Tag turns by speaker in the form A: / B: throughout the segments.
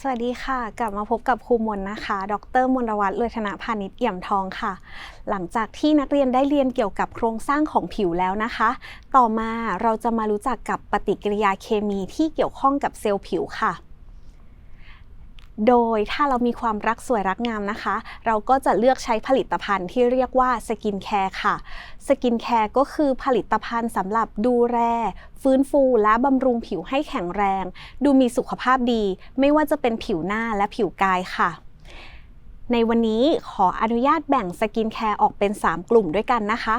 A: สวัสดีค่ะ กลับมาพบกับครูมนนะคะ ดรมนวัตรเลอยธนพาณิชย์เอี่ยมทองค่ะ หลังจากที่นักเรียนได้เรียนเกี่ยวกับโครงสร้างของผิวแล้วนะคะ ต่อมาเราจะมารู้จักกับปฏิกิริยาเคมีที่เกี่ยวข้องกับเซลล์ผิวค่ะ โดยถ้าเรามีความรักสวยรักงามนะคะ เราก็จะเลือกใช้ผลิตภัณฑ์ที่เรียกว่าสกินแคร์ค่ะ สกินแคร์ก็คือผลิตภัณฑ์สำหรับดูแลฟื้นฟูและบำรุงผิวให้แข็งแรง ดูมีสุขภาพดี ไม่ว่าจะเป็นผิวหน้าและผิวกายค่ะในวันนี้ขออนุญาตแบ่งสกินแคร์ออกเป็น 3 กลุ่มด้วยกันนะคะ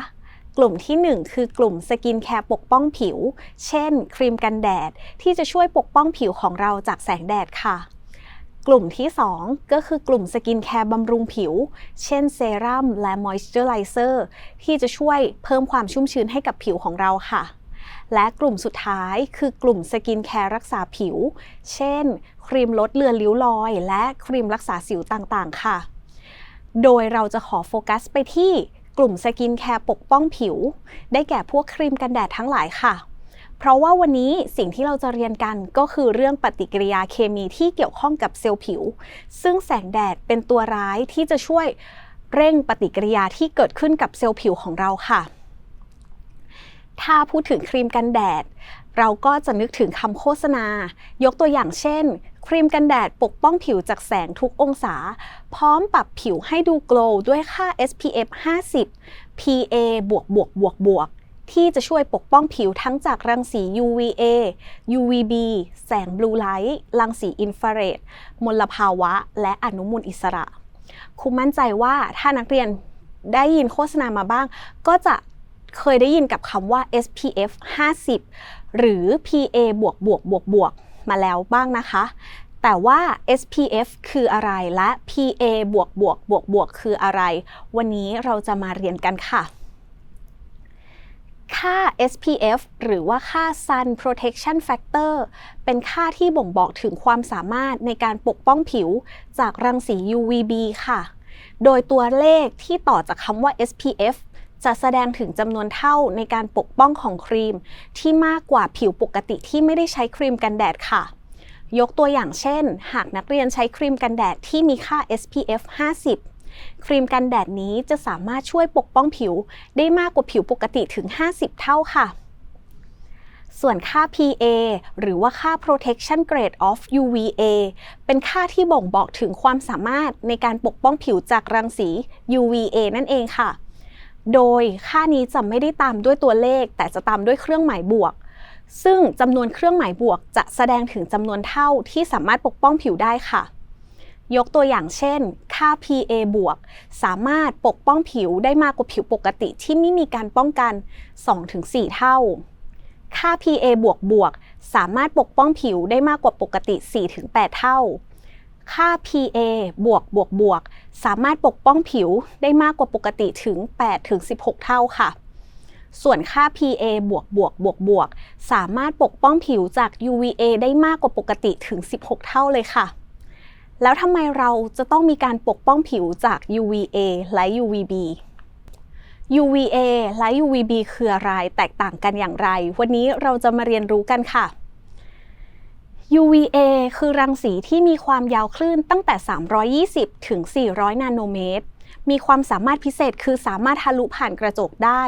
A: กลุ่มที่ 1 คือกลุ่มสกินแคร์ปกป้องผิว เช่น ครีมกันแดด ที่จะช่วยปกป้องผิวของเราจากแสงแดดค่ะ กลุ่มที่ 2 ก็คือกลุ่มสกินแคร์บำรุงผิว เช่นเซรั่มและมอยส์เจอร์ไรเซอร์ที่จะช่วยเพิ่มความชุ่มชื้นให้กับผิวของเราค่ะ และกลุ่มสุดท้ายคือกลุ่มสกินแคร์รักษาผิว เช่น ครีมลดเลือนริ้วรอย และครีมรักษาสิวต่างๆ ค่ะ โดยเราจะขอโฟกัสไปที่กลุ่มสกินแคร์ปกป้องผิว ได้แก่พวกครีมกันแดดทั้งหลายค่ะ เพราะว่าวันนี้สิ่งที่เราจะเรียนกันก็คือเรื่องปฏิกิริยาเคมีที่เกี่ยวข้องกับเซลล์ผิว ซึ่งแสงแดดเป็นตัวร้ายที่จะช่วยเร่งปฏิกิริยาที่เกิดขึ้นกับเซลล์ผิวของเราค่ะ ถ้าพูดถึงครีมกันแดด เราก็จะนึกถึงคำโฆษณา ยกตัวอย่างเช่น ครีมกันแดดปกป้องผิวจากแสงทุกองศา พร้อมปรับผิวให้ดูโกลด้วยค่า SPF 50 PA บวกบวกบวกบวก ที่จะช่วยปกป้องผิวทั้งจากรังสี UVA UVB แสงบลูไลท์รังสีอินฟราเรดมลภาวะ และอนุมูลอิสระ ครูมั่นใจว่าถ้านักเรียนได้ยินโฆษณามาบ้าง ก็จะเคยได้ยินกับคำว่า SPF 50 หรือ PA บวกบวกบวกบวกมาแล้วบ้างนะคะ แต่ว่า SPF คืออะไรและ PA บวกบวกบวกบวกคืออะไร วันนี้เราจะมาเรียนกันค่ะ ค่า SPF หรือว่าค่า Sun Protection Factor เป็นค่าที่บ่งบอกถึงความสามารถในการปกป้องผิวจากรังสี UVB ค่ะ โดยตัวเลขที่ต่อจากคำว่า SPF จะแสดงถึงจำนวนเท่าในการปกป้องของครีม ที่มากกว่าผิวปกติที่ไม่ได้ใช้ครีมกันแดดค่ะ ยกตัวอย่างเช่น หากนักเรียนใช้ครีมกันแดดที่มีค่า SPF 50 ครีมกันแดดนี้จะสามารถช่วยปกป้องผิวได้มากกว่าผิวปกติถึง 50 เท่าค่ะ ส่วนค่า PA หรือว่าค่า protection grade of UVA เป็นค่าที่บ่งบอกถึงความสามารถในการปกป้องผิวจากรังสี UVA นั่นเองค่ะ โดยค่านี้จะไม่ได้ตามด้วยตัวเลข แต่จะตามด้วยเครื่องหมายบวกซึ่งจำนวนเครื่องหมายบวกจะแสดงถึงจำนวนเท่าที่สามารถปกป้องผิวได้ค่ะ ยกตัวอย่างเช่น ค่า PA บวก สามารถปกป้องผิวได้มากกว่าผิวปกติที่ไม่มีการป้องกัน 2-4 เท่า ค่า PA บวกบวก สามารถปกป้องผิวได้มากกว่าปกติ 4-8 เท่า ค่า PA บวกบวกบวก สามารถปกป้องผิวได้มากกว่าปกติถึง 8-16 เท่าค่ะส่วนค่า PA บวกบวกบวกบวก สามารถปกป้องผิวจาก UVA ได้มากกว่าปกติถึง 16 เท่าเลยค่ะ แล้วทำไมเราจะต้องมีการปกป้องผิวจาก UVA และ UVB UVA และ UVB คืออะไร แตกต่างกันอย่างไร วันนี้เราจะมาเรียนรู้กันค่ะ UVA คือรังสีที่มีความยาวคลื่นตั้งแต่ 320 ถึง 400 นาโนเมตร มีความสามารถพิเศษคือสามารถทะลุผ่านกระจกได้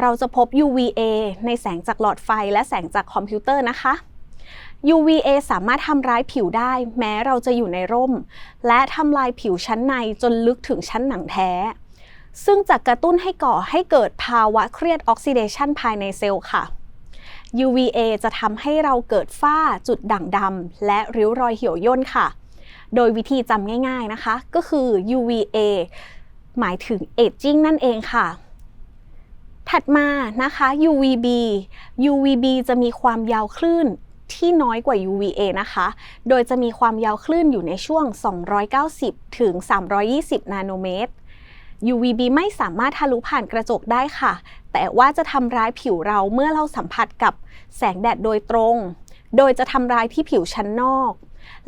A: เราจะพบ UVA ในแสงจากหลอดไฟและแสงจากคอมพิวเตอร์นะคะ UVA สามารถทำร้ายผิวได้ แม้เราจะอยู่ในร่ม และทำลายผิวชั้นในจนลึกถึงชั้นหนังแท้ ซึ่งจะกระตุ้นให้ก่อให้เกิดภาวะเครียดออกซิเดชันภายในเซลล์ค่ะ UVA จะทำให้เราเกิดฝ้าจุดด่างดำและริ้วรอยเหี่ยวย่นค่ะ โดยวิธีจำง่ายๆนะคะ ก็คือ UVA หมายถึง aging นั่นเองค่ะถัดมานะคะ UVB UVB จะมีความยาวคลื่น ที่น้อยกว่า UVA นะคะ โดยจะมีความยาวคลื่นอยู่ในช่วง 290 ถึง 320 นาโนเมตร UVB ไม่สามารถทะลุผ่านกระจกได้ค่ะ แต่ว่าจะทำร้ายผิวเราเมื่อเราสัมผัสกับแสงแดดโดยตรง โดยจะทำร้ายที่ผิวชั้นนอก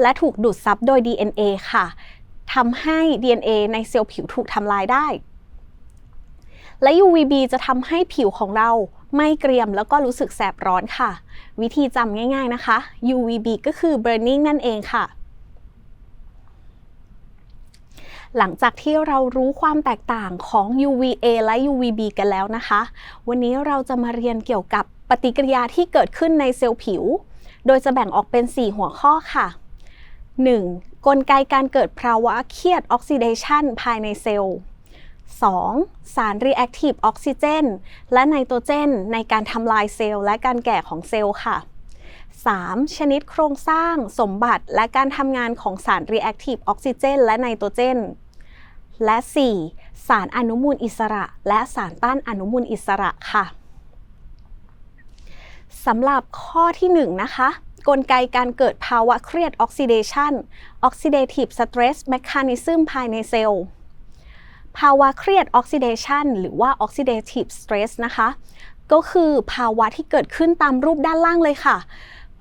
A: และถูกดูดซับโดย DNA ค่ะทำให้ DNA ในเซลล์ผิวถูกทำลายได้ และ UVB จะทำให้ผิวของเรา ไม่เกรียมแล้วก็รู้สึกแสบร้อนค่ะ วิธีจำง่ายๆนะคะ UVB ก็คือ burning นั่นเองค่ะ หลังจากที่เรารู้ความแตกต่างของ UVA และ UVB กันแล้วนะคะ วันนี้เราจะมาเรียนเกี่ยวกับปฏิกิริยาที่เกิดขึ้นในเซลล์ผิว โดยจะแบ่งออกเป็น 4 หัวข้อค่ะ 1. กลไกการเกิดภาวะเครียดออกซิเดชันภายในเซลล์ 2. สารรีแอคทีฟออกซิเจนและไนโตรเจน ในการทำลายเซลล์และการแก่ของเซลล์ค่ะ 3. ชนิดโครงสร้างสมบัติและการทำงานของสารรีแอคทีฟออกซิเจนและไนโตรเจน และ 4. สารอนุมูลอิสระ และสารต้านอนุมูลอิสระค่ะสำหรับข้อที่ 1 นะคะ กลไกการเกิดภาวะเครียดออกซิเดชัน Oxidative Stress Mechanism ภายในเซลล์ ภาวะเครียดออกซิเดชันหรือว่า Oxidative Stress นะคะ ก็คือภาวะที่เกิดขึ้นตามรูปด้านล่างเลยค่ะ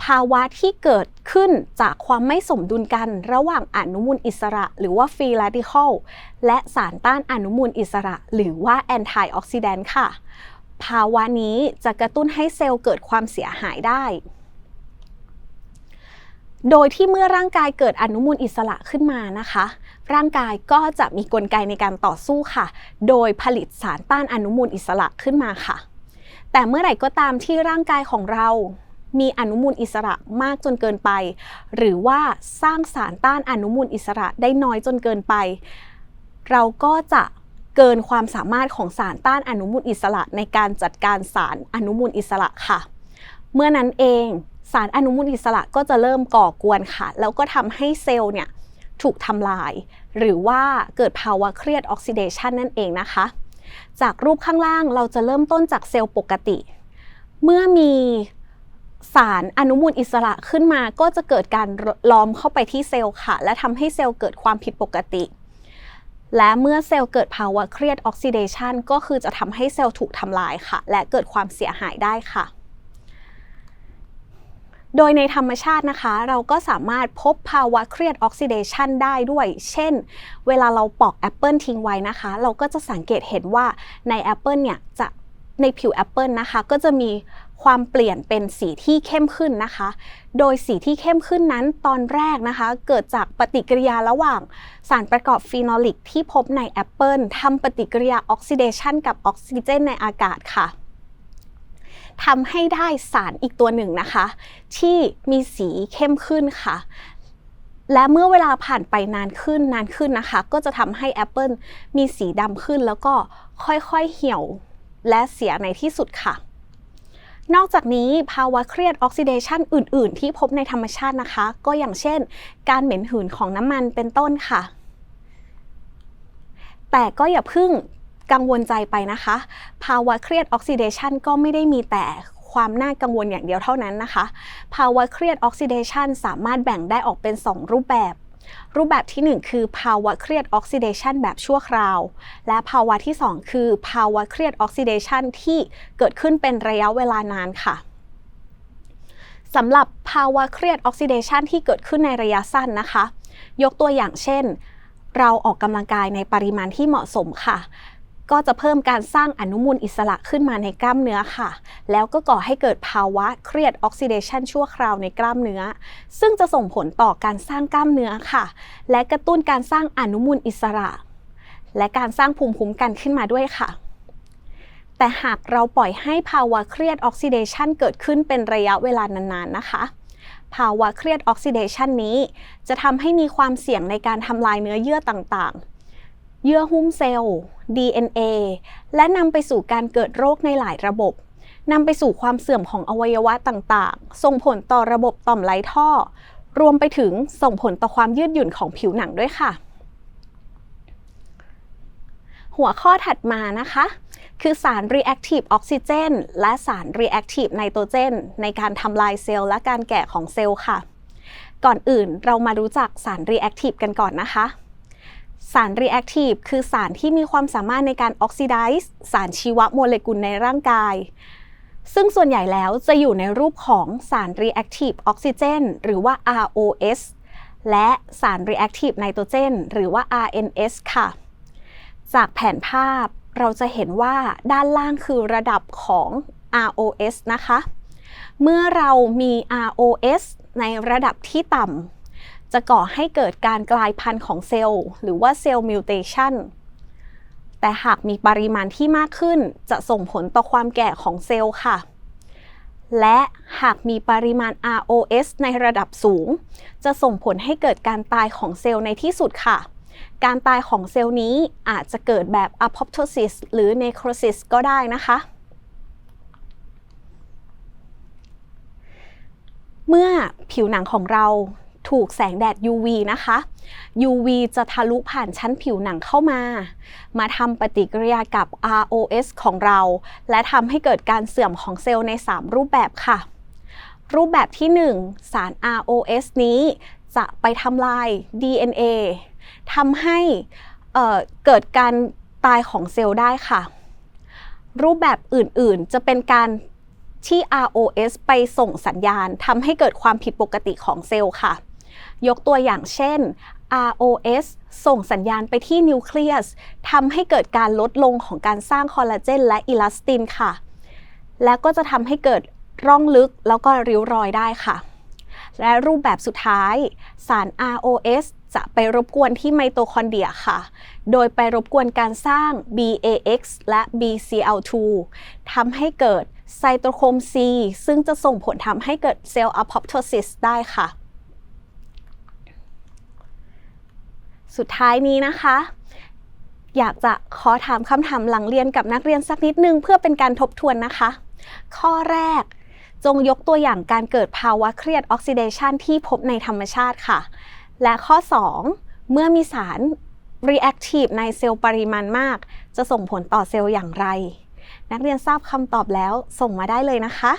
A: ภาวะที่เกิดขึ้นจากความไม่สมดุลกันระหว่างอนุมูลอิสระ หรือว่า Free Radical และสารต้านอนุมูลอิสระ หรือว่า Antioxidant ค่ะ ภาวะนี้จะกระตุ้นให้เซลล์เกิดความเสียหายได้โดยที่เมื่อร่างกายเกิดอนุมูลอิสระขึ้นมานะคะ ร่างกายก็จะมีกลไกในการต่อสู้ค่ะ โดยผลิตสารต้านอนุมูลอิสระขึ้นมาค่ะ แต่เมื่อไหร่ก็ตามที่ร่างกายของเรามีอนุมูลอิสระมากจนเกินไป หรือว่าสร้างสารต้านอนุมูลอิสระได้น้อยจนเกินไป เราก็จะเกินความสามารถของสารต้านอนุมูลอิสระในการจัดการสารอนุมูลอิสระค่ะ เมื่อนั้นเองสารอนุมูลอิสระก็จะเริ่มก่อกวนค่ะ แล้วก็ทำให้เซลล์เนี่ย ถูกทำลาย หรือว่าเกิดภาวะเครียดออกซิเดชันนั่นเองนะคะ จากรูปข้างล่างเราจะเริ่มต้นจากเซลล์ปกติ เมื่อมีสารอนุมูลอิสระขึ้นมาก็จะเกิดการล้อมเข้าไปที่เซลล์ค่ะ และทำให้เซลล์เกิดความผิดปกติ และเมื่อเซลล์เกิดภาวะเครียดออกซิเดชันก็คือจะทำให้เซลล์ถูกทำลายค่ะ และเกิดความเสียหายได้ค่ะ โดยในธรรมชาตินะคะ เราก็สามารถพบภาวะเครียดออกซิเดชันได้ด้วย เช่น เวลาเราปอกแอปเปิลทิ้งไว้นะคะ เราก็จะสังเกตเห็นว่าในแอปเปิลเนี่ยจะในผิวแอปเปิลนะคะ ก็จะมีความเปลี่ยนเป็นสีที่เข้มขึ้นนะคะ โดยสีที่เข้มขึ้นนั้นตอนแรกนะคะ เกิดจากปฏิกิริยาระหว่าง สารประกอบฟีนอลิกที่พบในแอปเปิลทำปฏิกิริยาออกซิเดชันกับออกซิเจนในอากาศค่ะ ทำให้ได้สารอีกตัวหนึ่งนะคะ ที่มีสีเข้มขึ้นค่ะ และเมื่อเวลาผ่านไปนานขึ้นนานขึ้นนะคะ ก็จะทำให้แอปเปิลมีสีดำขึ้นแล้วก็ค่อยๆเหี่ยวและเสียในที่สุดค่ะนอกจากนี้ภาวะเครียดออกซิเดชันอื่น ๆ ที่พบในธรรมชาตินะคะ ก็อย่างเช่น การเหม็นหืนของน้ำมันเป็นต้นค่ะ แต่ก็อย่าพึ่ง กังวลใจไปนะคะ ภาวะเครียดออกซิเดชันก็ไม่ได้มีแต่ความน่ากังวลอย่างเดียวเท่านั้นนะคะ ภาวะเครียดออกซิเดชันสามารถแบ่งได้ออกเป็น 2 รูปแบบ รูปแบบที่ 1 คือภาวะเครียดออกซิเดชันแบบชั่วคราว และภาวะที่ 2 คือภาวะเครียดออกซิเดชันที่เกิดขึ้นเป็นระยะเวลานานค่ะสำหรับภาวะเครียดออกซิเดชันที่เกิดขึ้นในระยะสั้นนะคะ ยกตัวอย่างเช่น เราออกกำลังกายในปริมาณที่เหมาะสมค่ะ ก็จะเพิ่มการสร้างอนุมูลอิสระขึ้นมาในกล้ามเนื้อค่ะ แล้วก็ก่อให้เกิดภาวะเครียดออกซิเดชันชั่วคราวในกล้ามเนื้อ ซึ่งจะส่งผลต่อการสร้างกล้ามเนื้อค่ะ และกระตุ้นการสร้างอนุมูลอิสระ และการสร้างภูมิคุ้มกันขึ้นมาด้วยค่ะแต่หากเราปล่อยให้ภาวะเครียดออกซิเดชันเกิดขึ้นเป็นระยะเวลานานๆนะคะ ภาวะเครียดออกซิเดชันนี้ จะทำให้มีความเสี่ยงในการทำลายเนื้อเยื่อต่างๆ เยื่อหุ้มเซลล์ DNA และนำไปสู่การเกิดโรคในหลายระบบนำไปสู่ความเสื่อมของอวัยวะต่างๆ ส่งผลต่อระบบต่อมไรท่อ รวมไปถึงส่งผลต่อความยืดหยุ่นของผิวหนังด้วยค่ะ หัวข้อถัดมานะคะ คือสาร reactive oxygen และสาร reactive nitrogen ในการทำลายเซลล์และการแก่ของเซลล์ค่ะ ก่อนอื่นเรามารู้จักสาร reactive กันก่อนนะคะ สาร reactive คือสารที่มีความสามารถในการออกซิไดซ์สารชีวโมเลกุลในร่างกาย ซึ่งส่วนใหญ่แล้วจะอยู่ในรูปของสาร reactive oxygen หรือว่า ROS และสาร reactive nitrogen หรือว่า RNS ค่ะ จากแผนภาพเราจะเห็นว่าด้านล่างคือระดับของ ROS นะคะ เมื่อเรามี ROS ในระดับที่ต่ำ จะก่อให้เกิดการกลายพันธุ์ของเซลล์ หรือว่าเซลล์มิวเทชันแต่หากมีปริมาณที่มากขึ้นจะส่งผลต่อความแก่ของเซลล์ค่ะ และหากมีปริมาณ ROS ในระดับสูง จะส่งผลให้เกิดการตายของเซลล์ในที่สุดค่ะ การตายของเซลล์นี้อาจจะเกิดแบบ apoptosis หรือ necrosis ก็ได้นะคะเมื่อผิวหนังของเรา ถูกแสงแดด UV นะคะ UV จะทะลุผ่านชั้นผิวหนังเข้ามา มาทำปฏิกิริยากับ ROS ของเรา และทำให้เกิดการเสื่อมของเซลล์ใน 3 รูปแบบค่ะ รูปแบบที่ 1 สาร ROS นี้จะไปทำลาย DNA ทำให้เเกิดการตายของเซลล์ได้ค่ะ รูปแบบอื่นๆจะเป็นการที่ ROS ไปส่งสัญญาณทำให้เกิดความผิดปกติของเซลล์ค่ะ ยกตัวอย่างเช่น ROS ส่งสัญญาณไปที่นิวเคลียสทำให้เกิดการลดลงของการสร้างคอลลาเจนและอิลาสตินค่ะ แล้วก็จะทำให้เกิดร่องลึกแล้วก็ริ้วรอยได้ค่ะ และรูปแบบสุดท้ายสาร ROS จะไปรบกวนที่ไมโตคอนเดรียค่ะ โดยไปรบกวนการสร้าง BAX และ BCL2 ทำให้เกิดไซโตโครม C ซึ่งจะส่งผลทำให้เกิดเซลล์ apoptosis ได้ค่ะ สุดท้ายนี้นะคะ อยากจะขอถามคำถามหลังเรียนกับนักเรียนสักนิดนึง เพื่อเป็นการทบทวนนะคะ ข้อแรกจงยกตัวอย่างการเกิดภาวะเครียดออกซิเดชันที่พบในธรรมชาติค่ะ และข้อ 2 เมื่อมีสาร reactive ในเซลล์ปริมาณมาก จะส่งผลต่อเซลล์อย่างไร นักเรียนทราบคำตอบแล้วส่งมาได้เลยนะคะ